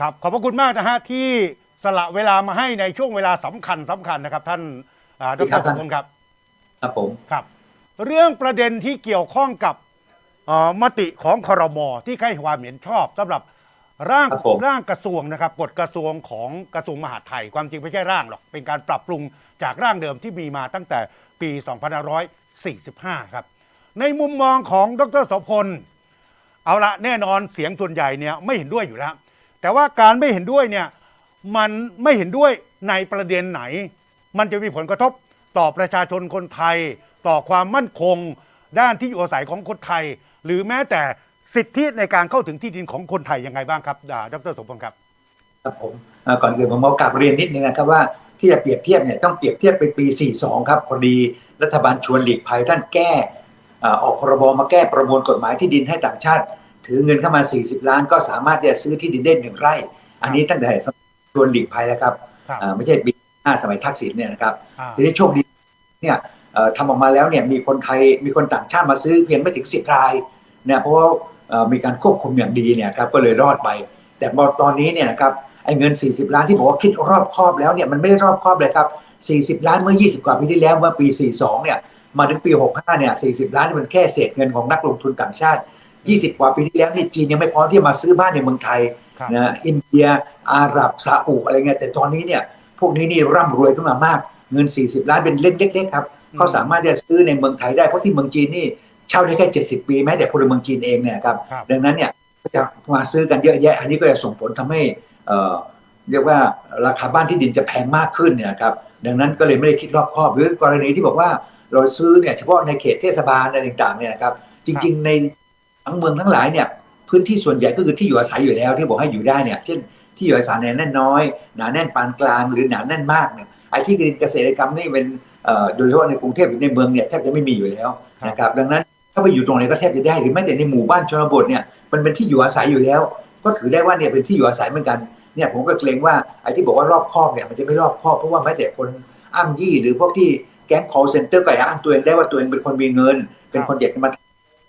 ครับขอบพระคุณมากนะฮะที่สละเวลามาให้ในช่วงเวลาสำคัญสำคัญนะครับ ท่านอ่าดครัรบสมพงศ์ครับ ครับผม ครับ เรื่องประเด็นที่เกี่ยวข้องกับเอ่อมติของครมที่ให้ความเห็นชอบสำหรับร่างครับผม ร่างกระทรวงนะครับกฎกระทรวงของกระทรวงมหาดไทย ความจริงไม่ใช่ร่างหรอก เป็นการปรับปรุงจากร่างเดิมที่มีมาตั้งแต่ปี2545 ครับ ในมุมมองของดรโสพล เอาละแน่นอนเสียงส่วนใหญ่เนี่ยไม่เห็นด้วยอยู่แล้ว แต่ว่าการไม่เห็นด้วยเนี่ยมันไม่เห็นด้วยในประเด็นไหน มันจะมีผลกระทบต่อประชาชนคนไทย ต่อความมั่นคง ด้านที่อยู่อาศัยของคนไทย หรือแม้แต่สิทธิในการเข้าถึงที่ดินของคนไทยยังไงบ้างครับอ่าดรสมพงศ์ครับครับผมก่อนอื่นผมเอากลับเรียนนิดนึงนะครับว่าที่จะเปรียบเทียบเนี่ยต้องเปรียบเทียบไปปี 42 ครับพอดีรัฐบาลชวนหลีกภัยท่านแก้อออกพรบมาแก้ประมวลกฎหมายที่ดินให้ต่างชาติ ถือเงินเข้ามา 40 ล้าน ก็สามารถที่จะซื้อที่ดินได้หนึ่งไร่ อันนี้ตั้งแต่ชวนหลีกภัยแล้วครับครับอ่าไม่ใช่ปีหน้าสมัยทักษิณเนี่ยนะครับอ่าทีนี้โชคดีเนี่ยเอ่อทำออกมาแล้วเนี่ยมีคนไทยมีคนต่างชาติมาซื้อเพียงไม่ถึงสิบรายเนี่ยเพราะว่าเอ่อมีการควบคุมอย่างดีเนี่ยครับก็เลยรอดไป แต่พอตอนนี้เนี่ยนะครับไอ้เงิน 40 ล้านที่บอกว่าคิดรอบคอบแล้วเนี่ยมันไม่ได้รอบคอบเลยครับ 40 ล้านเมื่อ 20 กว่าปีที่แล้วเมื่อปี 42 เนี่ยมาถึงปี 65 เนี่ย 40 ล้านนี่มันแค่เศษเงินของนักลงทุนต่างชาติ 20 กว่าปีที่แล้วนี่จีนยังไม่พร้อมที่จะมาซื้อบ้านในเมืองไทยครับนะอินเดียอาหรับซาอุอะไรเงี้ยแต่ตอนนี้เนี่ยพวกนี้นี่ร่ำรวยขึ้นมามาก เงิน 40 ล้านเป็นเล็กๆครับอืมเขาสามารถจะซื้อในเมืองไทยได้ เพราะที่เมืองจีนนี่เช่าได้แค่ 70 ปีแม้แต่พลเมืองจีนเองเนี่ยครับครับดังนั้นเนี่ยก็จะมาซื้อกันเยอะแยะ อันนี้ก็จะส่งผลทำให้เอ่อเรียกว่าราคาบ้านที่ดินจะแพงมากขึ้นเนี่ยนะครับดังนั้นก็เลยไม่ได้คิดรอบคอบหรือกรณีที่บอกว่าเราซื้อเนี่ยเฉพาะในเขตเทศบาลอะไรต่างๆเนี่ยนะครับจริงๆใน ทั้งเมืองทั้งหลายเนี่ยพื้นที่ส่วนใหญ่ก็คือที่อยู่อาศัยอยู่แล้วที่บอกให้อยู่ได้เนี่ยเช่นที่อยู่อาศัยหนาแน่นน้อยหนาแน่นปานกลางหรือหนาแน่นมากเนี่ยไอ้ที่เกษตรกรรมนี่เป็นเอ่อโดยเฉพาะในกรุงเทพหรือในเมืองเนี่ยแทบจะไม่มีอยู่แล้วนะครับดังนั้นถ้าไปอยู่ตรงไหนก็แทบจะได้หรือแม้แต่ในหมู่บ้านชนบทเนี่ยมันเป็นที่อยู่อาศัยอยู่แล้ว ก็ถือได้ว่าเนี่ยเป็นที่อยู่อาศัยเหมือนกันเนี่ยผมก็เกรงว่าไอ้ที่บอกว่ารอบครอบเนี่ยมันจะไม่รอบครอบเพราะว่าแม้แต่คนอ้างยี่หรือพวกที่แก๊ง call center ก็อ้างตัวเองได้ว่าตัวเองเป็นคนมีเงิน เป็นคนอยากจะมา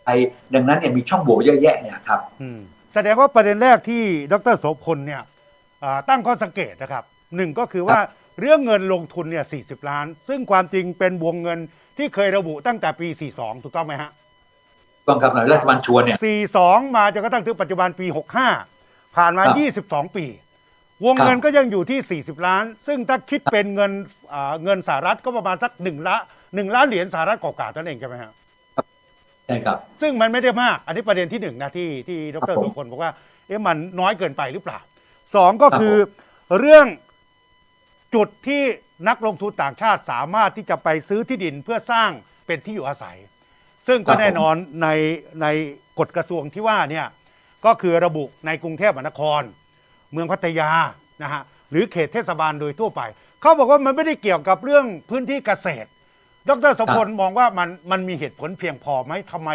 ไทยดังนั้นเนี่ยมีช่องโหว่เยอะแยะเนี่ยครับอืมแสดงว่าประเด็นแรกที่ดรโสพลเนี่ยอ่าตั้งข้อสังเกตนะครับหนึ่งก็คือว่าเรื่องเงินลงทุนเนี่ย40 ล้าน ซึ่งความจริงเป็นวงเงินที่เคยระบุตั้งแต่ปี 42 ถูกต้องไหมฮะต้องครับรัฐบาลชวนเนี่ย 42 มาจนกระทั่งถึงปัจจุบันปี 65 ผ่านมาครับ22 ปี วงเงินก็ยังอยู่ที่ 40 ล้าน ซึ่งถ้าคิดเป็นเงินอ่าเงินสหรัฐก็ประมาณสัก1ละ1ล้านเหรียญสหรัฐกว่าๆนั่นเองใช่ไหมฮะ ใช่ครับ ซึ่งมันไม่ได้มาก อันนี้ประเด็นที่หนึ่งนะที่ที่ดครัรบผมสุพลบอกว่า เอ๊ะมันน้อยเกินไปหรือเปล่าสองก็ครับคือเรื่องจุดที่นักลงทุนต่างชาติสามารถที่จะไปซื้อที่ดินเพื่อสร้างเป็นที่อยู่อาศัย ซึ่งก็แน่นอนในในกฎกระทรวงที่ว่าเนี่ยก็คือระบุในกรุงเทพมหานคร เมืองพัทยานะฮะหรือเขตเทศบาลโดยทั่วไป เขาบอกว่ามันไม่ได้เกี่ยวกับเรื่องพื้นที่เกษตร ดรสมพลมองว่ามันมันมีเหตุผลเพียงพอไหมทำไม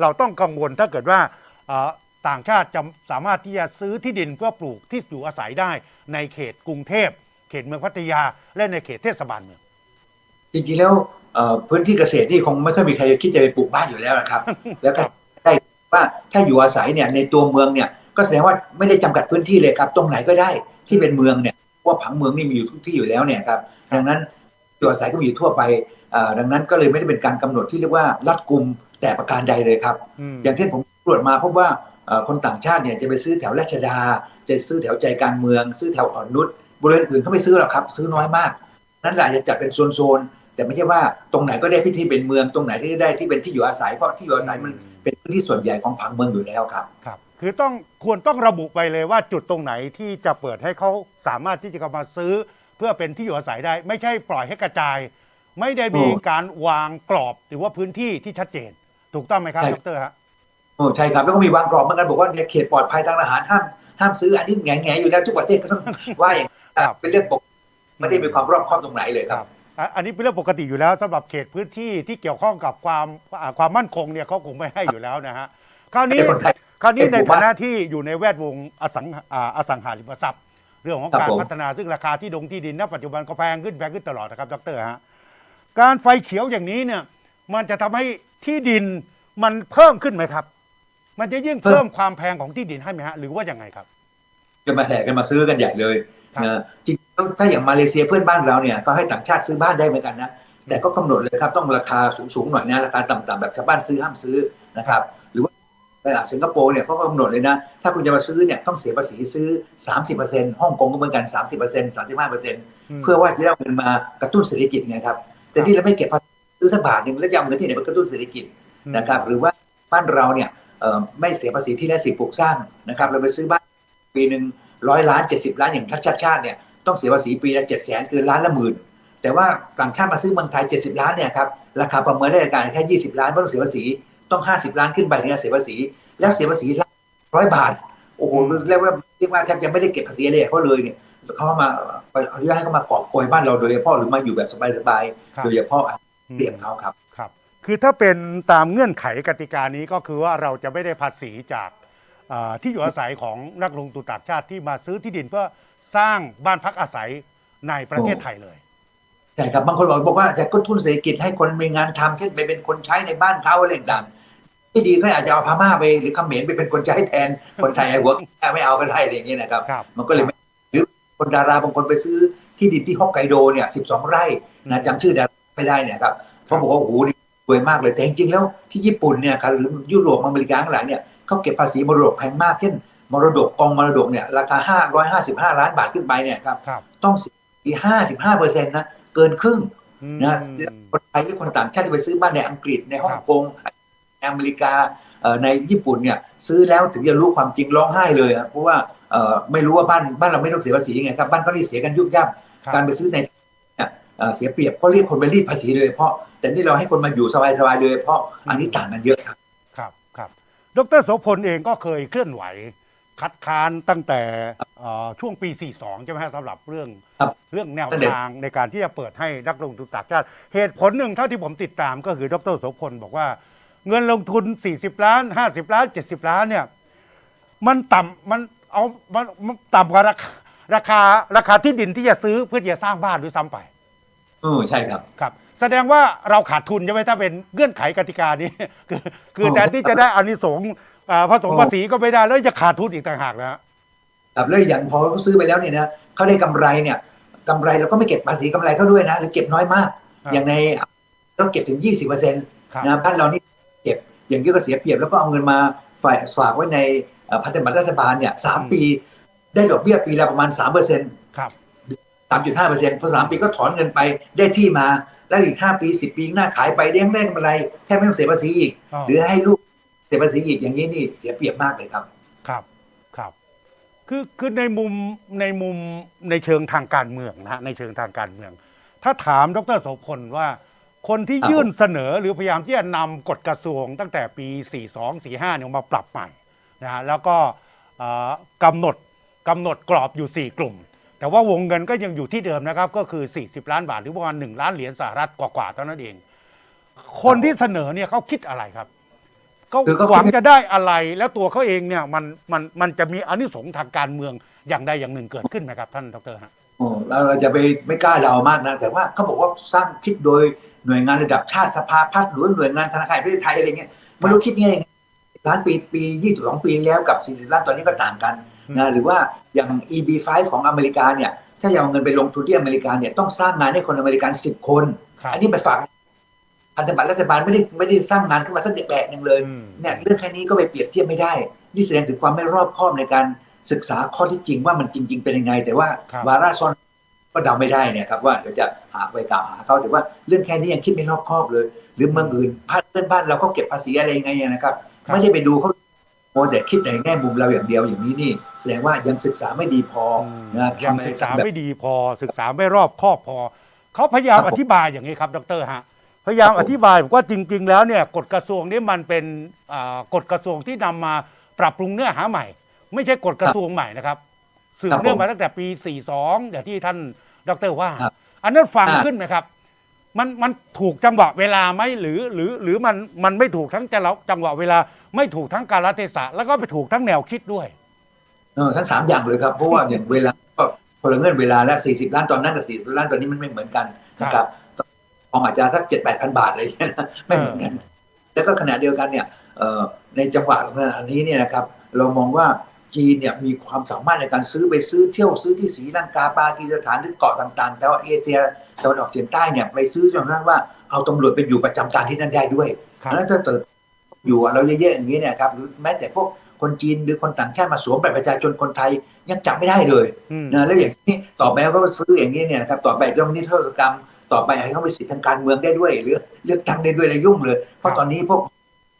เราต้องกังวลถ้าเกิดว่าเอ่อต่างชาติจะสามารถที่จะซื้อที่ดินเพื่อปลูกที่อยู่อาศัยได้ในเขตกรุงเทพ เขตเมืองพัทยา และในเขตเทศบาลเมือง จริงๆแล้วเอ่อพื้นที่เกษตรนี่คงไม่ค่อยมีใครคิดจะไปปลูกบ้านอยู่แล้วนะครับ แล้วก็ได้ว่าถ้าอยู่อาศัยเนี่ยในตัวเมืองเนี่ยก็แสดงว่าไม่ได้จำกัดพื้นที่เลยครับ ตรงไหนก็ได้ที่เป็นเมืองเนี่ยเพราะว่าผังเมืองนี่มีอยู่ทุกที่อยู่แล้วเนี่ยครับดังนั้นอยู่อาศัยก็มีอยู่ทั่วไปเอ่อ ดังนั้นก็เลยไม่ได้เป็นการกำหนดที่เรียกว่ารัดกุมแต่ประการใดเลยครับอืมอย่างที่ผมตรวจมาพบว่าเอ่อคนต่างชาติเนี่ยจะไปซื้อแถวราชดา จะซื้อแถวใจกลางเมือง ซื้อแถวอ่อนนุชบริเวณอื่นเขาไม่ซื้อหรอกครับ ซื้อน้อยมาก นั่นแหละจะจัดเป็นโซนๆแต่ไม่ใช่ว่าตรงไหนก็ได้พิธีเป็นเมืองตรงไหนที่ได้ที่เป็นที่อยู่อาศัยเพราะที่อยู่อาศัยมันเป็นพื้นที่ส่วนใหญ่ของผังเมืองอยู่แล้วครับครับคือต้องควรต้องระบุไปเลยว่าจุดตรงไหนที่จะเปิดให้เขาสามารถที่จะเข้ามาซื้อ เพื่อเป็นที่อยู่อาศัยได้ ไม่ใช่ปล่อยให้กระจาย ไม่ได้มีโอ้การวางกรอบหรือว่าพื้นที่ที่ชัดเจน ถูกต้องไหมครับใช่ดรฮะโอ้ใช่ครับแล้วก็มีวางกรอบเหมือนกันบอกว่าเนี่ยเขตปลอดภัยทางอาหารห้ามห้ามซื้ออันนี้แง่ๆอยู่แล้วทุกประเทศก็ต้องว่าอย่างนั้นครับเป็นเรื่องปกติไม่ได้มีความรอบคอบตรงไหนเลยครับอะอันนี้เป็นเรื่องปกติอยู่แล้วสำหรับเขตพื้นที่ที่เกี่ยวข้องกับความอ่าความมั่นคงเนี่ยเขาคงไม่ให้อยู่แล้วนะฮะคราวนี้แต่คนไทยคราวนี้เป็นในหมู่บ้านฐานะที่อยู่ในแวดวงอสังอ่าอสังหาริมทรัพย์ เรื่องของครับการผมพัฒนาซึ่งราคาที่ดงที่ดินณปัจจุบันก็แพงขึ้นแพงขึ้นตลอดนะครับดรฮะ การไฟเขียวอย่างนี้เนี่ย มันจะทำให้ที่ดินมันเพิ่มขึ้นไหมครับ มันจะยิ่งเพิ่มความแพงของที่ดินให้ไหมฮะหรือว่ายังไงครับ จะมาแห่กันมาซื้อกันใหญ่เลยครับนะจริงๆถ้าอย่างมาเลเซียเพื่อนบ้านเราเนี่ยก็ให้ต่างชาติซื้อบ้านได้เหมือนกันนะแต่ก็กำหนดเลยครับต้องราคาสูงๆหน่อยนะราคาต่ำๆแบบชาวบ้านซื้อห้ามซื้อนะครับ หรือว่าตลาดสิงคโปร์เนี่ยเขาก็กำหนดเลยนะ ถ้าคุณจะมาซื้อเนี่ยต้องเสียภาษีซื้อ 30%ฮ่องกงก็เหมือนกัน 30% 35%เพื่อว่าจะได้เอาเงินมากระตุ้นเศรษฐกิจไงครับ แต่นี่เราไม่เก็บภาษีซื้อสักบาทหนึ่งแล้วจะเอาเงินที่ไหนมากระตุ้นเศรษฐกิจนะครับ หรือว่าบ้านเราเนี่ยเอ่อไม่เสียภาษีที่ได้สิปลูกสร้างนะครับ เราไปซื้อบ้านปีหนึ่งร้อยล้านเจ็ดสิบล้านอย่างทัชชาติชาติเนี่ยต้องเสียภาษีปีละเจ็ดแสนคือล้านละหมื่นแต่ว่าต่างชาติมาซื้อเมืองไทยเจ็ดสิบล้านเนี่ยครับราคาประเมินได้การแค่ยี่สิบล้านไม่ต้องเสียภาษีต้องห้าสิบล้านขึ้นไปถึงจะเสียภาษี แล้วเสียภาษีร้อยบาทโอ้โหเรียกว่าเรียกว่าแทบจะไม่ได้เก็บภาษีอะไรเขาเลยเนี่ย เขามาอนุญาตให้เขามากอบโกยบ้านเราโดยเฉพาะหรือมาอยู่แบบสบายครับๆโดยเฉพาะเปรียบเขาครับครับ คือถ้าเป็นตามเงื่อนไขกติกานี้ก็คือว่าเราจะไม่ได้ภาษีจากอ่าที่อยู่อาศัยของนักลงทุนต่างชาติที่มาซื้อที่ดินเพื่อสร้างบ้านพักอาศัยในประเทศไทยเลยใช่ครับบางคนบอกบอกว่าจะกระตุ้นเศรษฐกิจให้คนมีงานทำเช่นไปเป็นคนใช้ในบ้านเขาอะไรต่างๆที่ดีก็อาจจะเอาพม่าไปหรือเขมรไปเป็นคนใช้แทนคนไทยไอ้หัวแค่ไม่เอาก็ได้อะไรอย่างเงี้ยนะครับครับมันก็เลยไม่หรือ คนดาราบางคนไปซื้อที่ดินที่ฮอกไกโดเนี่ย12ไร่นะจำชื่อดาราไม่ได้เนี่ยครับเขาบอกว่าโอ้โหนี่รวยมากเลยแต่จริงๆแล้วที่ญี่ปุ่นเนี่ยครับหรือยุโรปอเมริกาทั้งหลายเนี่ยเขาเก็บภาษีมรดกแพงมากเช่นมรดกกองมรดกเนี่ยราคา555ล้านบาทขึ้นไปเนี่ยครับครับต้องเสีย55เปอร์เซ็นต์นะเกินครึ่งอืมนะคนไทยหรือคนต่างชาติที่ไปซื้อบ้านในอังกฤษในฮ่องกงในอเมริกาเอ่อ ในญี่ปุ่นเนี่ยซื้อแล้วถึงจะรู้ความจริงร้องไห้เลยอะเพราะว่าเอ่อไม่รู้ว่าบ้านบ้านเราไม่ต้องเสียภาษีไงครับบ้านเขาที่เสียกันยุบยับครับการไปซื้อในเนี่ยเอ่อเสียเปรียบเพราะเรียกคนไปรีดภาษีโดยเฉพาะแต่นี่เราให้คนมาอยู่สบายๆโดยเฉพาะอันนี้ต่างกันเยอะครับครับครับดรโสพลเองก็เคยเคลื่อนไหว คัดค้านตั้งแต่เอ่อช่วงปี 42 ใช่ไหมฮะสำหรับเรื่องครับเรื่องแนวตั้งแต่ทางในการที่จะเปิดให้นักลงทุนต่างชาติ เหตุผลหนึ่งเท่าที่ผมติดตามก็คือดรโสพลบอกว่า เงินลงทุน 40 ล้าน 50 ล้าน 70 ล้านเนี่ย มันต่ำมันเอามันมันต่ำกว่าราคาราคาราคาที่ดินที่จะซื้อเพื่อที่จะสร้างบ้านด้วยซ้ำไปเออใช่ครับ ครับ แสดงว่าเราขาดทุนใช่ไหมถ้าเป็นเงื่อนไขกติกานี้ คือคืออ๋อแทนที่จะได้อานิสงส์อ่าผสมภาษีก็ไม่ได้แล้วจะขาดทุนอีกต่างหากนะฮะครับแล้วอย่างพอเขาซื้อไปแล้วเนี่ยนะเขาได้กำไรเนี่ยกำไรเราก็ไม่เก็บภาษีกำไรเขาด้วยนะหรือเก็บน้อยมากครับอย่างในเราเก็บถึง 20%เปอร์เซ็นต์ครับนะบ้านเรานี่ เก็บ อย่างนี้ก็เสียเปรียบแล้วก็เอาเงินมาฝากฝากไว้ในเอ่อพันธบัตรรัฐบาลเนี่ยสามปีได้ดอกเบี้ยปีละประมาณ3%เปอร์เซ็นต์ครับสามจุดห้าเปอร์เซ็นต์พอสามปีก็ถอนเงินไปได้ที่มาแล้วอีกห้าปีสิบปีหน้าขายไปเลี้ยงได้กำไรแทบไม่ต้องเสียภาษีอีกอ๋อหรือให้ลูกเสียภาษีอีกอย่างนี้นี่เสียเปรียบมากเลยครับ ครับครับ คือคือในมุมในมุมในเชิงทางการเมืองนะฮะในเชิงทางการเมือง ถ้าถามดรโสพลว่า คนที่ครับยื่นเสนอหรือพยายามที่จะนำกฎกระทรวงตั้งแต่ปี 42 45เนี่ยมาปรับใหม่นะฮะแล้วก็เอ่อกำหนดกำหนดกรอบอยู่ 4 กลุ่ม แต่ว่าวงเงินก็ยังอยู่ที่เดิมนะครับ ก็คือ 40 ล้านบาทหรือประมาณ 1 ล้านเหรียญสหรัฐกว่าๆเท่านั้นเอง คนที่เสนอเนี่ยเขาคิดอะไรครับเขาคือเขาคิดหวังจะได้อะไรแล้วตัวเขาเองเนี่ยมันมันมันจะมีอานิสงส์ทางการเมืองอย่างใดอย่างหนึ่งเกิดขึ้นไหมครับท่านดรฮะโอ้ เราเราจะไปไม่กล้าเดามากนะ แต่ว่าเขาบอกว่าสร้างคิดโดยหน่วยงานระดับชาติสภาพัฒน์หรือหน่วยงานธนาคารแห่งประเทศไทยอะไรเงี้ยไม่รู้คิดไงล้านปีปี22ปีแล้วกับ40ล้านตอนนี้ก็ต่างกันนะหรือว่าอย่าง EB5 ของอเมริกาเนี่ย ถ้าจะเอาเงินไปลงทุนที่อเมริกาเนี่ยต้องสร้างงานให้คนอเมริกัน10คนครับอันนี้ไปฝากพันธบัตรรัฐบาลไม่ได้ไม่ได้สร้างงานขึ้นมาสักแดดหนึ่งเลยอืมเนี่ยเรื่องแค่นี้ก็ไปเปรียบเทียบไม่ได้ นี่แสดงถึงความไม่รอบคอบในการ ศึกษาข้อที่จริงว่ามันจริง ๆ เป็นยังไง แต่ว่าครับวาระซ้อนก็เดาไม่ได้เนี่ยครับว่าเดี๋ยวจะหาไปกล่าวหาเขาแต่ว่าเรื่องแค่นี้ยังคิดไม่รอบคอบเลย หรือเมืองอื่นพาเพื่อนบ้านเราก็เก็บภาษีอะไรยังไงนะครับครับไม่ได้ไปดูเขาโมแต่คิดในแง่มุมเราอย่างเดียวอย่างนี้นี่ แสดงว่ายังศึกษาไม่ดีพออืมนะยังทำศึกษาแบบไม่ดีพอศึกษาไม่รอบคอบพอเขาพยายามครับผมอธิบายอย่างนี้ครับดรฮะพยายามครับผมอธิบายบอกว่าจริง ๆ แล้วเนี่ยกฎกระทรวงนี้มันเป็นอ่ากฎกระทรวงที่นำมาปรับปรุงเนื้อหาใหม่ ไม่ใช่กฎกระทรวงใหม่นะครับ สืบครับผมเนื่องมาตั้งแต่ปี 42 อย่างที่ท่านดรว่าครับอันนั้นฟังอ่าขึ้นไหมครับ มันมันถูกจังหวะเวลาไหมหรือหรือหรือมันมันไม่ถูกทั้งจังหวะจังหวะเวลา ไม่ถูกทั้งกาลเทศะแล้วก็ไปถูกทั้งแนวคิดด้วยเออทั้งสามอย่างเลยครับเพราะว่าอย่างเวลาก็คนละเงื่อนเวลาและ40ล้านตอนนั้นกับ40ล้านตอนนี้มันไม่เหมือนกันนะครับทองอาจจะสัก7 8 0 0บาทอะไรอย่างเงี้ยนะไม่เหมือนกัน แล้วก็ขณะเดียวกันเนี่ยเอ่อในจังหวะขณะนี้เนี่ยนะครับ เรามองว่า จจีนเนี่ยมีความสามารถในการซื้อไปซื้อเที่ยวซื้อที่ศรีลังกาปากีสถานหรือเกาะต่างๆแต่ว่าเอเชียตะวันออกเฉียงใต้เนี่ยไปซื้อจนกระทั่งว่าเอาตำรวจไปอยู่ประจำการที่นั่นได้ด้วยครับแล้วถ้าเกิดอยู่อะเราเยอะๆอย่างนี้เนี่ยครับหรือแม้แต่พวกคนจีนหรือคนต่างชาติมาสวมบัตรประชาชนคนไทยยังจับไม่ได้เลยอืมนะแล้วอย่างนี้ต่อไปเขาก็ซื้ออย่างนี้เนี่ยนะครับต่อไปเรื่องนิรโทษกรรมต่อไปให้เขาไปสิทธิทางการเมืองได้ด้วย หรือเลือกตั้งได้ด้วยอะไรยุ่งเลย เพราะตอนนี้พวก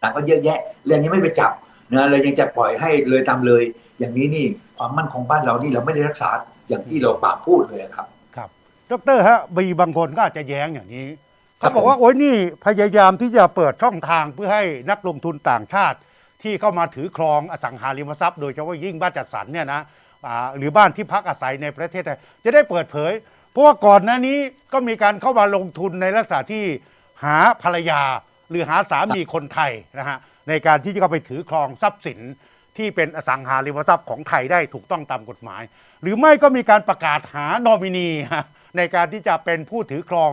ต่างก็เยอะแยะเรื่องนี้ไม่ไปจับนะเลยยังจะปล่อยให้เลยตามเลย อย่างนี้นี่ความมั่นคงบ้านเรานี่เราไม่ได้รักษาอย่างที่เราปากพูดเลยครับครับดรฮะมีบางคนก็อาจจะแย้งอย่างนี้ครัเขาบบอกว่าโอ้ยนี่พยายามที่จะเปิดช่องทางเพื่อให้นักลงทุนต่างชาติ ที่เข้ามาถือครองอสังหาริมทรัพย์โดยเฉพาะยิ่งบ้านจัดสรรเนี่ยนะอ่าหรือบ้านที่พักอาศัยในประเทศไทยจะได้เปิดเผย เพราะว่าก่อนหน้านี้ก็มีการเข้ามาลงทุนในลักษณะที่หาภรรยา หรือหาสามีคนไทยนะฮะในการที่จะเข้าไปถือครองทรัพย์สิน ที่เป็นอสังหาริมทรัพย์ของไทยได้ถูกต้องตามกฎหมาย หรือไม่ก็มีการประกาศหานอมินีในการที่จะเป็นผู้ถือครอง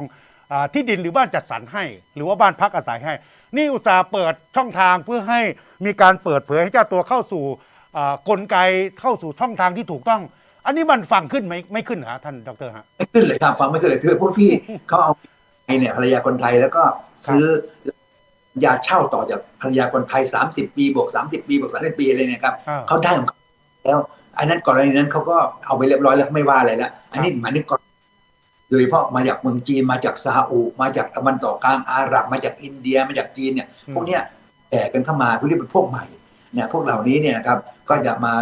อที่ดินหรือบ้านจัดสรรให้ หรือว่าบ้านพักอาศัยให้ นี่อุตสาห์เปิดช่องทางเพื่อให้มีการเปิดเผยให้เจ้าตัวเข้าสู่กลไกเข้าสู่ช่องทางที่ถูกต้อง อันนี้มันฟังขึ้นไหมไม่ขึ้นเหรอท่านดรฮะไม่ขึ้นเลยครับฟังไม่ขึ้นเลยคือพวกที่เขาเอาไอเนี่ยภรรยาคนไทยแล้วก็ซื้อ ยาเช่าต่อจากภรรยาคนไทย 30 ปีบวก 30 ปีบวก30ปีอะไรเนี่ยครับอ่าเขาได้ของเขาแล้ว อันนั้นกรณีนั้นเขาก็เอาไปเรียบร้อยแล้วไม่ว่าอะไรแล้วอันนี้หมายถึงกรณีโดยเฉพาะมาจากเมืองจีนมาจากซาอุมาจากตะวันตกกลางอาหรับมาจากอินเดียมาจากจีนเนี่ยอืมพวกเนี้ยแก่กันเข้ามาพวกนี้เป็นพวกใหม่เนี่ยพวกเหล่านี้เนี่ยนะครับก็จะมา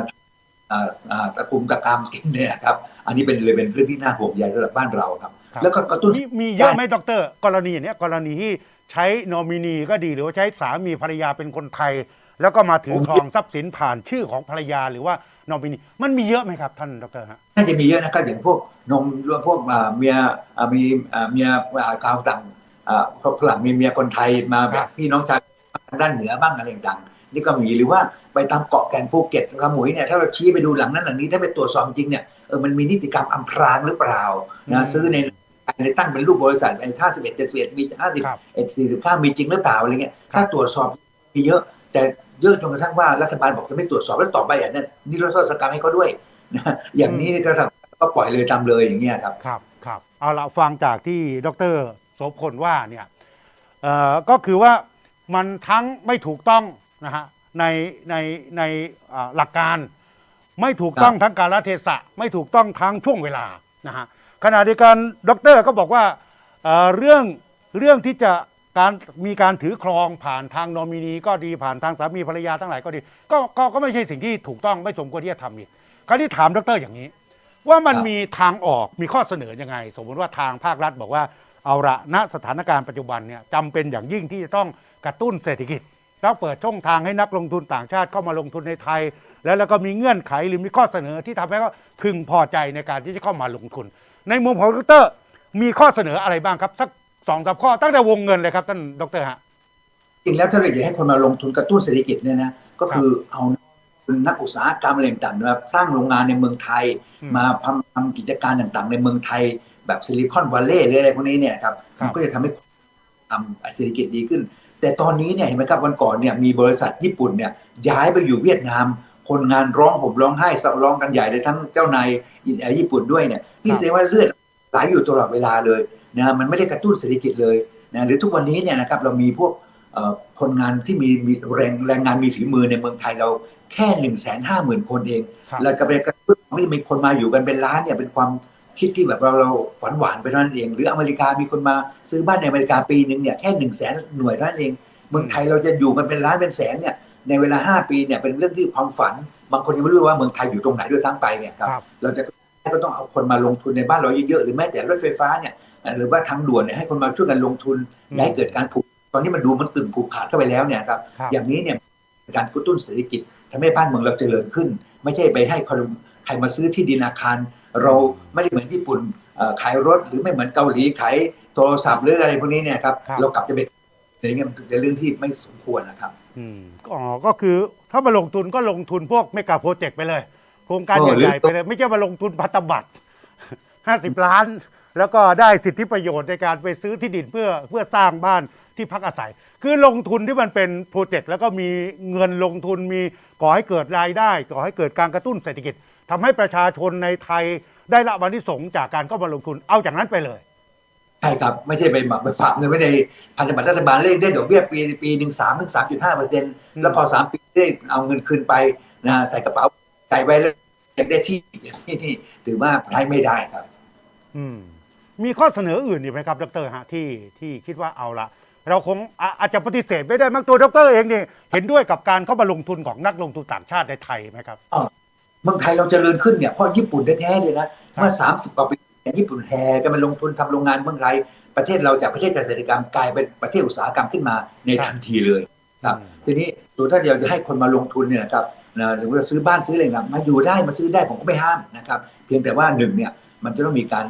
อ่าอ่าตะกุมตะกามกินเนี่ยครับ อันนี้เป็นเลยเป็นเรื่องที่น่าห่วงใยสำหรับบ้านเราครับครับ แล้วก็กระตุ้นมีมีเยอะไหมดร กรณีอย่างเนี้ยกรณีที่ใช้นอมินีก็ดีหรือว่าใช้สามีภรรยาเป็นคนไทย แล้วก็มาถือครองทรัพย์สินผ่านชื่อของภรรยาหรือว่านอมินีมันมีเยอะไหมครับท่านดรฮะน่าจะมีเยอะนะครับอย่างพวกนมหรือว่าพวกอ่าเมียอ่ามีอ่าเมียอ่าชาวต่างอ่าพวกฝรั่งมีเมียคนไทยมาคแบรับบพี่น้องชาวด้านเหนือบ้างอะไรต่างๆนี่ก็มีหรือว่าไปตามเกาะแก่งภูเก็ตสมุยเนี่ยถ้าเราชี้ไปดูหลังนั้นหลังนี้ถ้าไปตรวจสอบจริงเนี่ยเออมันมีนิติกรรมอำพรางหรือเปล่าอืมนะซื้อใน ในตั้งเป็นรูปบริษัทในห้าสิบเอ็ดเจ็ดสิบเอ็ดมีห้าสิบครับเอ็ดสี่สิบห้ามีจริงหรือเปล่าอะไรเงี้ยถ้าตรวจสอบมีเยอะ แต่เยอะจนกระทั่งว่ารัฐบาลบอกจะไม่ตรวจสอบแล้วต่อไปอย่างนั้นนี่รโทษกรรมให้เขาด้วยนะอย่างนี้ก็ทำก็ปล่อยเลยตามเลยอย่างเงี้ยครับครับครับเอาละฟังจากที่ดรโสพลว่าเนี่ยเอ่อก็คือว่ามันทั้งไม่ถูกต้องนะฮะในในในอ่าหลักการ ไม่ถูกต้องทั้งกาลเทศะ ไม่ถูกต้องทั้งช่วงเวลานะฮะ ขณะเดียวกันดรก็บอกว่าเอ่อเรื่องเรื่องที่จะการมีการถือครองผ่านทางนอมินีก็ดีผ่านทางสามีภรรยาทั้งหลายก็ดีก็ก็ก็ไม่ใช่สิ่งที่ถูกต้องไม่สมควรที่จะทำอีกคราวนี้ถามดรอย่างนี้ ว่ามันครับ มีทางออกมีข้อเสนอยังไง สมมติว่าทางภาครัฐบอกว่าเอาละณสถานการณ์ปัจจุบันเนี่ยจำเป็นอย่างยิ่งที่จะต้องกระตุ้นเศรษฐกิจ แล้วเปิดช่องทางให้นักลงทุนต่างชาติเข้ามาลงทุนในไทย แล้วแล้วก็มีเงื่อนไขหรือมีข้อเสนอที่ทำให้เขาพึงพอใจในการที่จะเข้ามาลงทุน ในมุมของดรมีข้อเสนออะไรบ้างครับสักสองสามข้อตั้งแต่วงเงินเลยครับท่านดรฮะจริงแล้วถ้าเราอยากให้คนมาลงทุนกระตุ้นเศรษฐกิจเนี่ยนะก็คือเอานักอุตสาหกรรมอะไรต่างๆนะครับสร้างโรงงานในเมืองไทยอืมมาทำทำกิจการต่างๆ ในเมืองไทย แบบซิลิคอนวัลเลย์หรืออะไรพวกนี้เนี่ยครับครับมันก็จะทำให้ทำเศรษฐกิจดีขึ้น แต่ตอนนี้เนี่ยเห็นไหมครับวันก่อนเนี่ยมีบริษัทญี่ปุ่นเนี่ยย้ายไปอยู่เวียดนาม คนงานร้องห่มร้องไห้สะร้องกันใหญ่เลยทั้งเจ้านายญี่ปุ่นด้วยเนี่ยนี่แสดงว่าเลือดไหลอยู่ตลอดเวลาเลยนะมันไม่ได้กระตุ้นเศรษฐกิจเลยนะหรือทุกวันนี้เนี่ยนะครับเรามีพวกเอ่อคนงานที่มีมีแรงแรงงานมีฝีมือในเมืองไทยเราแค่หนึ่งแสนห้าหมื่นคนเองครับแล้วก็ไปกระตุ้นให้มีคนมาอยู่กันเป็นล้านเนี่ยเป็นความคิดที่แบบเราเราฝันหวานไปเท่านั้นเอง หรืออเมริกามีคนมาซื้อบ้านในอเมริกาปีหนึ่งเนี่ยแค่หนึ่งแสนหน่วยเท่านั้นเอง เมืองไทยเราจะอยู่กันเป็นล้านเป็นแสนเนี่ย ในเวลาห้าปีเนี่ยเป็นเรื่องที่ความฝัน บางคนยังไม่รู้ว่าเมืองไทยอยู่ตรงไหนด้วยซ้ำไปเนี่ยครับครับเราจะก็ต้องเอาคนมาลงทุนในบ้านเราเยอะๆหรือแม้แต่รถไฟฟ้าเนี่ยหรือว่าทางด่วนเนี่ยให้คนมาช่วยกันลงทุนอืมอย่าให้เกิดการผูกตอนนี้มันดูมันตึงผูกขาดเข้าไปแล้วเนี่ยครับครับอย่างนี้เนี่ยเป็นการกระตุ้นเศรษฐกิจทำให้บ้านเมืองเราเจริญขึ้น ไม่ใช่ไปให้คนใครมาซื้อที่ดินอาคาร เราไม่ได้เหมือนญี่ปุ่นเอ่อขายรถหรือไม่เหมือนเกาหลีขายโทรศัพท์หรืออะไรพวกนี้เนี่ยครับครับเรากลับจะเป็นอย่างเงี้ยมันเป็นเรื่องที่ไม่สมควรนะครับ อืมอ๋อก็คือถ้ามาลงทุนก็ลงทุนพวกเมกะโปรเจกต์ไปเลย โครงการเออหรือใหญ่ๆไปเลย ไม่ใช่มาลงทุนพัตบัตร50ล้าน แล้วก็ได้สิทธิประโยชน์ในการไปซื้อที่ดินเพื่อเพื่อสร้างบ้านที่พักอาศัย คือลงทุนที่มันเป็นโปรเจกต์แล้วก็มีเงินลงทุนมีก่อให้เกิดรายได้ก่อให้เกิดการกระตุ้นเศรษฐกิจทำให้ประชาชนในไทยได้รับวันที่สงส์จากการเข้ามาลงทุนเอาจากนั้นไปเลย ใช่ครับไม่ใช่ไปหมักไปฝากเงินไว้ในพันธบัตรรัฐบาลเลขได้ดอกเบี้ยปีปีหนึ่งสามถึงสามจุดห้าเปอร์เซ็นต์แล้วพอสามปีได้เอาเงินคืนไปนะใส่กระเป๋าใส่ไว้แล้วอยากได้ที่ที่ที่ถือว่าใช้ไม่ได้ครับ อืม มีข้อเสนออื่นอีกไหมครับดรฮะที่ที่คิดว่าเอาละเราคงอาอาจจะปฏิเสธไม่ได้มั้งตัวดรเองเนี่ยเห็นด้วยกับการเข้ามาลงทุนของนักลงทุนต่างชาติในไทยไหมครับเมืองไทยเราเจริญขึ้นเนี่ยเพราะญี่ปุ่นแท้ๆเลยนะเมื่อ30กว่าปี เนี่ยญี่ปุ่นแห่กันมาลงทุนทำโรงงานเมืองไทยประเทศเราจากประเทศเกษตรกรรมกลายเป็นประเทศอุตสาหกรรมขึ้นมาในทันทีเลยครับทีนี้ตัวถ้าเราจะให้คนมาลงทุนเนี่ยนะครับนะหรือว่าซื้อบ้านซื้ออะไรนมาอยู่ได้มาซื้อได้ผมก็ไม่ห้ามนะครับ เพียงแต่ว่าหนึ่งเนี่ยมันจะต้องมีการ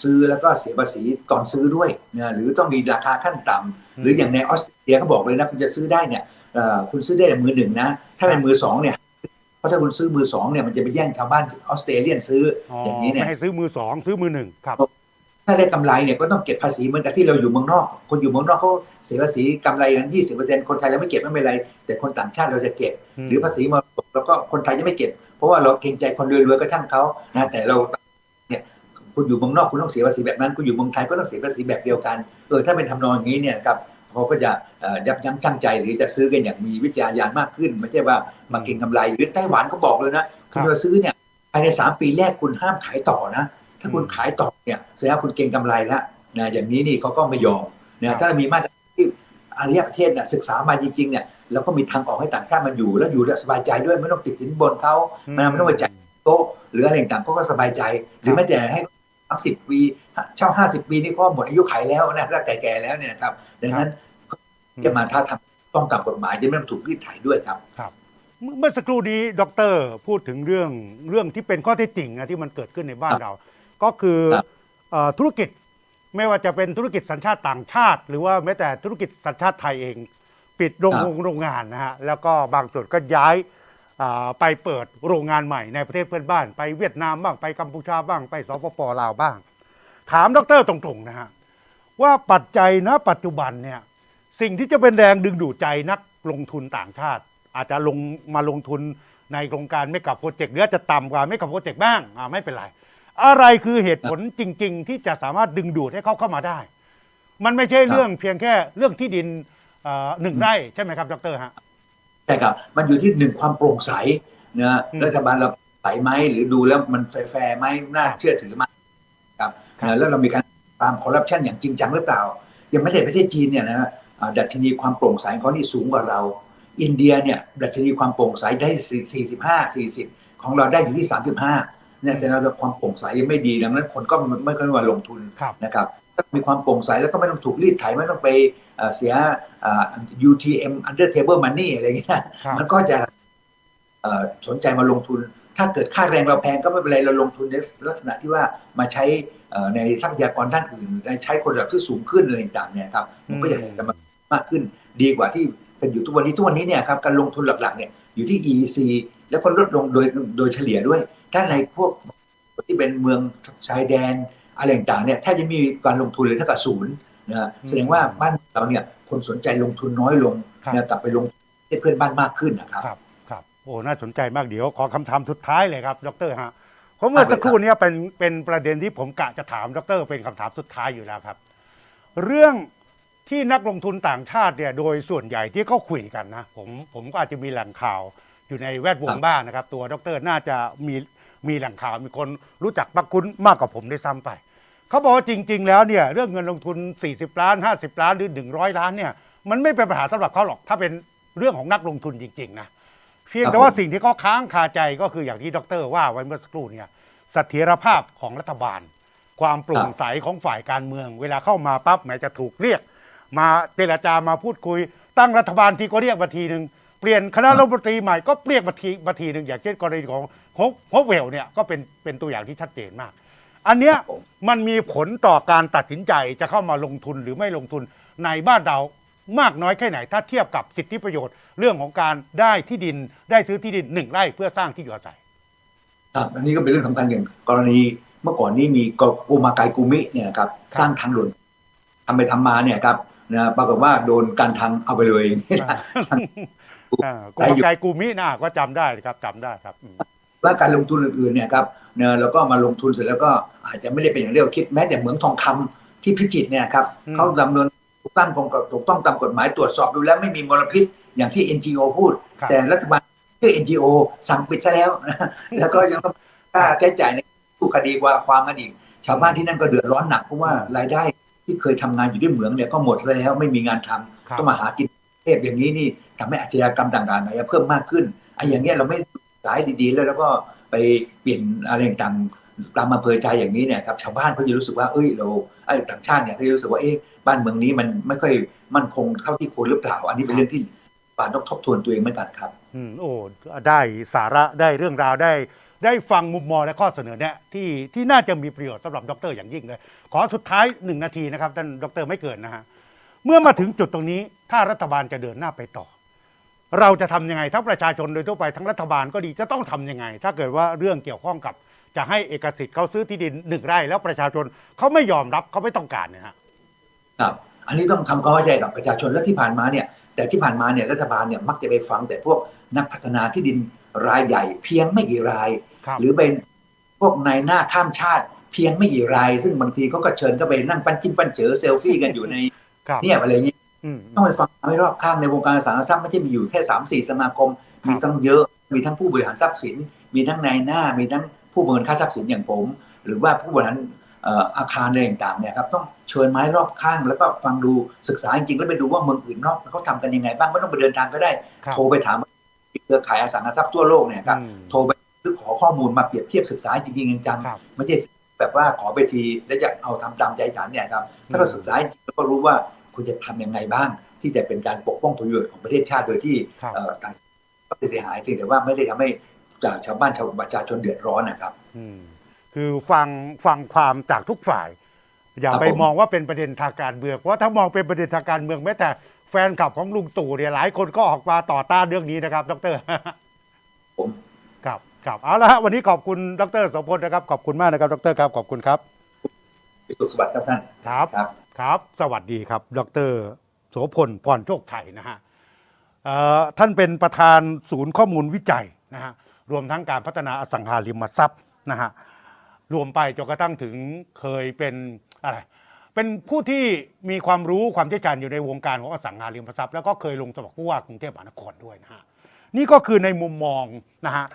ซื้อแล้วก็เสียภาษีก่อนซื้อด้วยนะหรือต้องมีราคาขั้นต่ำหรืออย่างในออสเตรเลียเขาบอกเลยนะคุณจะซื้อได้เนี่ยคุณซื้อได้แต่มือหนึ่งนะถ้าเป็นมือสองเนี่ย ราะถ้าคุณซื้อมือสองเนี่ยมันจะไปแย่งชาวบ้านออสเตรเลียนซื้อออย่างนี้เนี่ยไม่ให้ซื้อมือสองซื้อมือหนึ่งครับ ถ้าได้กำไรเนี่ยก็ต้องเก็บภาษีเหมือนกับที่เราอยู่เมืองนอก คนอยู่เมืองนอกเขาเสียภาษีกำไรกันยี่สิบเปอร์เซ็นต์คนไทยเราไม่เก็บไม่เป็นไร แต่คนต่างชาติเราจะเก็บอืมหรือภาษีมรดกแล้วก็คนไทยจะไม่เก็บ เพราะว่าเราเกรงใจคนรวยๆก็ช่างเขานะแต่เราเนี่ยคุณอยู่เมืองนอกคุณต้องเสียภาษีแบบนั้นคุณอยู่เมืองไทยก็ต้องเสียภาษีแบบเดียวกันเออถ้าเป็นทำนองอย่างนี้เนี่ยนะครับ เขาก็จะเอ่อยับยั้งชั่งใจหรือจะซื้อกันอย่างมีวิจารณญาณมากขึ้น ไม่ใช่ว่ามาเก็งกำไรหรือไต้หวันก็บอกเลยนะคคุรัณบจะซื้อเนี่ยภายในสามปีแรกคุณห้ามขายต่อนะ ถ้าคุณอืมขายต่อเนี่ยแสดงว่าคุณเก็งกำไรแล้วนะอย่างนี้นี่เขาก็ไม่ยอมครันะบถ้ามีมาตรฐานที่อารยประเทศเนี่ยศึกษามาจริงๆเนี่ยเราก็มีทางออกให้ต่างชาติมันอยู่ แล้วอยู่แบบสบายใจด้วยไม่ต้องติดสินบนเขามันไม่ต้องไปจ่ายโต๊ะหรืออะไรต่างๆเขาก็สบายใจ หรือแม้แต่ให้สามสิบปีเช่าห้าสิบปีนี่ก็หมดอายุขัยแล้วนะถ้าแก่ๆแล้วเนี่ยนะครับ ดังนั้น จะมาถ้าทำต้องตามกฎหมายจะไม่ต้องถูกรีดไถด้วยครับครับเมื่อเมื่อสักครู่นี้ดรพูดถึงเรื่องเรื่องที่เป็นข้อเท็จจริงนะที่มันเกิดขึ้นในบ้านเรา ก็คือครับเอ่อธุรกิจไม่ว่าจะเป็นธุรกิจสัญชาติต่างชาติ หรือว่าแม้แต่ธุรกิจสัญชาติไทยเอง ปิดโรงครับโรงโรงงานนะฮะแล้วก็บางส่วนก็ย้ายอ่าไปเปิดโรงงานใหม่ในประเทศเพื่อนบ้าน ไปเวียดนามบ้างไปกัมพูชาบ้างไปสปปลาวบ้าง ถามดรตรงๆนะฮะว่าปัจจัยณปัจจุบันเนี่ย สิ่งที่จะเป็นแรงดึงดูดใจนักลงทุนต่างชาติ อาจจะลงมาลงทุนในโครงการไม่กับโปรเจกต์หรืออาจจะต่ำกว่าไม่กับโปรเจกต์บ้างอ่าไม่เป็นไร อะไรคือเหตุผลจริง ๆ ที่จะสามารถดึงดูดให้เขาเข้ามาได้ มันไม่ใช่เรื่องเพียงแค่เรื่องที่ดินเอ่อหนึ่งไร่ใช่ไหมครับดรฮะใช่ครับมันอยู่ที่หนึ่งความโปร่งใสนะอืมรัฐบาลเราใสไหมหรือดูแล้วมันแฟร์ๆไหมน่าเชื่อถือไหมครับครับนะแล้วเรามีการตามคอร์รัปชันอย่างจริงจังหรือเปล่ายังไม่ใช่ประเทศจีนเนี่ยนะอ่า ดัชนีความโปร่งใสของเขานี่สูงกว่าเรา อินเดียเนี่ยดัชนีความโปร่งใสได้ 45 40 ของเราได้อยู่ที่ 35เนี่ยแสดงว่าความโปร่งใสยังไม่ดีดังนั้นคนก็ไม่ค่อยมาลงทุนครับนะครับถ้ามีความโปร่งใสแล้วก็ไม่ต้องถูกรีดไถไม่ต้องไปเอ่อเสียอ่า UTM under table money อะไรเงี้ยครับมันก็จะเอ่อสนใจมาลงทุน ถ้าเกิดค่าแรงเราแพงก็ไม่เป็นไรเราลงทุนในลักษณะที่ว่ามาใช้เอ่อในทรัพยากรด้านอื่นในใช้คนระดับที่สูงขึ้นอะไรต่างๆเนี่ยครับมันก็อยากจะมา มากขึ้น ดีกว่าที่เป็นอยู่ทุกวันนี้ทุกวันนี้เนี่ยครับการลงทุนหลักๆเนี่ยอยู่ที่ EEC แล้วก็ลดลงโดยโดยเฉลี่ยด้วย ถ้าในพวกที่เป็นเมืองชายแดนอะไรต่างๆเนี่ยแทบจะไมมีการลงทุนเลยเท่ากับศูนย์นะฮะแสดงว่าบ้านเราเนี่ยคนสนใจลงทุนน้อยลงครับนะกลับไปลงทุนให้เพื่อนบ้านมากขึ้นนะครับครับครับโอ้น่าสนใจมากเดี๋ยวขอคำถามสุดท้ายเลยครับดรฮะเพราะเมื่อสักครู่เนี้เป็นเป็นประเด็นที่ผมกะจะถามดร เป็นคำถามสุดท้ายอยู่แล้วครับ เรื่อง ที่นักลงทุนต่างชาติเนี่ยโดยส่วนใหญ่ที่เขาคุยกันนะผมผมก็อาจจะมีแหล่งข่าวอยู่ในแวดวงครับบ้างนะครับ ตัวดรน่าจะมีมีแหล่งข่าวมีคนรู้จักมักคุ้นมากกว่าผมได้วยซ้ำไปเขาบอกว่าจริง ๆ แล้วเนี่ยเรื่องเงินลงทุน 40 ล้าน 50 ล้านหรือ 100 ล้านเนี่ยมันไม่เป็นปัญหาสำหรับเขาหรอก ถ้าเป็นเรื่องของนักลงทุนจริง ๆ นะ เพียงแต่ว่าสิ่งที่เขาค้างคาใจก็คืออย่างที่ดรว่าไว้เมื่อสักครู่เนี่ยเสถียรภาพของรัฐบาล ความโปร่งใสของฝ่ายการเมือง เวลาเข้ามาปั๊บแม้จะถูกเรียก มาเจรจามาพูดคุย ตั้งรัฐบาลทีก็เรียกมาทีหนึ่งเปลี่ยนคณะรัฐมนตรีใหม่ก็เรียกมาทีมาทีหนึ่งอย่างเช่นกรณีของฮกเวลเนี่ยก็เป็นเป็นตัวอย่างที่ชัดเจนมาก อันเนี้ยครับผมมันมีผลต่อการตัดสินใจจะเข้ามาลงทุนหรือไม่ลงทุนในบ้านเรามากน้อยแค่ไหน ถ้าเทียบกับสิทธิประโยชน์ เรื่องของการได้ที่ดินได้ซื้อที่ดินหนึ่งไร่เพื่อสร้างที่อยู่อาศัยครับอันนี้ก็เป็นเรื่องสำคัญอย่างกรณีเมื่อก่อนนี้มีโกมาไกกูมิเนี่ยนะครับครับสร้างทางด่วนทำไปทำมาเนี่ยครับ นะปรากฏว่าโดนการทางเอาไปเลยอ่ากลุ่มไกกลุ่มมินะก็จำได้ครับจำได้ครับอืมว่าการลงทุนอื่นๆเนี่ยครับเนอะแล้วก็มาลงทุนเสร็จแล้วก็อาจจะไม่ได้เป็นอย่างที่เราคิดแม้แต่เหมืองทองคำที่พิจิตรเนี่ยครับเขาดำเนินถูกต้องตามกฎถูกต้องตามกฎหมายตรวจสอบดูแล้วไม่มีมลพิษอย่างที่ NGO พูดครับแต่รัฐบาลชื่อ NGO สั่งปิดซะแล้ว แล้วก็ยังต้องค่าใช้จ่ายในสู้คดีว่าความกันอีกชาวบ้านที่นั่นก็เดือดร้อนหนักเพราะว่ารายได้ ที่เคยทำงานอยู่ที่เหมืองเนี่ยก็หมดซะแล้วไม่มีงานทำครับต้องมาหากินเทพอย่างนี้นี่ทำให้อาชญากรรมต่างๆเนี่ยเพิ่มมากขึ้นไอ้อย่างเงี้ยเราไม่สายดีๆแล้วแล้วก็ไปเปลี่ยนอะไรต่างๆตามอำเภอใจอย่างนี้เนี่ยครับชาวบ้านเขาจะรู้สึกว่าเอ้ยเราไอ้ต่างชาติเนี่ยเขาจะรู้สึกว่าเอ๊ะบ้านเมืองนี้มันไม่ค่อยมั่นคงเท่าที่ควรหรือเปล่า อันนี้เป็นเรื่องที่บ้านต้องทบทวนตัวเองเหมือนกันครับ อืมโอ้ได้สาระได้เรื่องราวได้ ได้ฟังมุมมองและข้อเสนอแนะที่ที่น่าจะมีประโยชน์สำหรับดรอย่างยิ่งเลย ขอสุดท้ายหนึ่งนาทีนะครับท่านดรไม่เกินนะฮะเมื่อมาถึงจุดตรงนี้ถ้ารัฐบาลจะเดินหน้าไปต่อ เราจะทำยังไงทั้งประชาชนโดยทั่วไปทั้งรัฐบาลก็ดีจะต้องทำยังไง ถ้าเกิดว่าเรื่องเกี่ยวข้องกับจะให้เอกสิทธิ์เขาซื้อที่ดินหนึ่งไร่ แล้วประชาชนเขาไม่ยอมรับเขาไม่ต้องการเนี่ยฮะครับ อันนี้ต้องทำความเข้าใจกับประชาชนและที่ผ่านมาเนี่ย แต่ที่ผ่านมาเนี่ยรัฐบาลเนี่ยมักจะไปฟังแต่พวกนักพัฒนาที่ดินรายใหญ่ เพียงไม่กี่รายครับหรือเป็นพวกนายหน้าข้ามชาติ เพียงไม่กี่ราย ซึ่งบางทีเขาก็เชิญเข้าไปนั่งปั้นจิ้มปั้นเจอเซลฟี่กันอยู่ในครับเนี่ยอะไรอย่างนี้อืมต้องไปฟังให้รอบข้างในวงการอสังหาริมทรัพย์ไม่ใช่มีอยู่แค่สามสี่สมาคมครับมีทั้งเยอะมีทั้งผู้บริหารทรัพย์สิน มีทั้งนายหน้า มีทั้งผู้บริหารค่าทรัพย์สินอย่างผม หรือว่าผู้บริหารเอ่ออาคารอะไรต่างๆเนี่ยครับต้องเชิญไม้รอบข้างแล้วก็ฟังดูศึกษาจริงๆแล้วไปดูว่าเมืองอื่นนอกเขาทำกันยังไงบ้างไม่ต้องไปเดินทางก็ได้ครับโทรไปถามเครือข่ายอสังหาริมทรัพย์ทั่วโลกเนี่ยครับอืมโทรไปหรือขอข้อมูลมาเปรียบเทียบศึกษาจริงๆจังๆครับไม่ใช่แบบว่าขอไปทีแล้วจะเอาทำตามใจฉันเนี่ยครับถ้าเราศึกษาจริงๆแล้วก็รู้ว่าคุณจะทำยังไงบ้าง ที่จะเป็นการปกป้องผลประโยชน์ของประเทศชาติโดยที่ครับเอ่อต่างก็เสียหายจริงแต่ว่าไม่ได้ทำให้ชาวบ้านชาวประชาชนเดือดร้อนนะครับ อืม คือฟังฟังความจากทุกฝ่าย อย่าครับไปผมมองว่าเป็นประเด็นทางการเมืองเพราะถ้ามองเป็นประเด็นทางการเมืองแม้แต่แฟนคลับของลุงตู่เนี่ยหลายคนก็ออกมาต่อต้านเรื่องนี้นะครับดรผมครับครับเอาละฮะวันนี้ขอบคุณดรโสพลนะครับ ขอบคุณมากนะครับดรครับขอบคุณครับพิสุทธิ์สวัสดิ์ครับท่านครับครับครับ สวัสดีครับ ดรโสพลพรโชคชัยนะฮะเอ่อท่านเป็นประธานศูนย์ข้อมูลวิจัยนะฮะรวมทั้งการพัฒนาอสังหาริมทรัพย์นะฮะ รวมไปจนกระทั่งถึงเคยเป็นอะไรเป็นผู้ที่มีความรู้ความเชี่ยวชาญอยู่ในวงการของอสังหาริมทรัพย์แล้วก็เคยลงสมัครผู้ว่ากรุงเทพมหานครด้วยนะฮะนี่ก็คือในมุมมองนะฮะ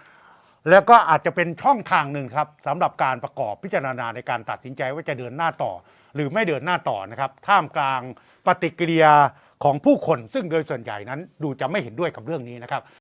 แล้วก็อาจจะเป็นช่องทางหนึ่งครับสำหรับการประกอบพิจารณาในการตัดสินใจว่าจะเดินหน้าต่อ หรือไม่เดินหน้าต่อนะครับ ท่ามกลางปฏิกิริยาของผู้คนซึ่งโดยส่วนใหญ่นั้นดูจะไม่เห็นด้วยกับเรื่องนี้นะครับ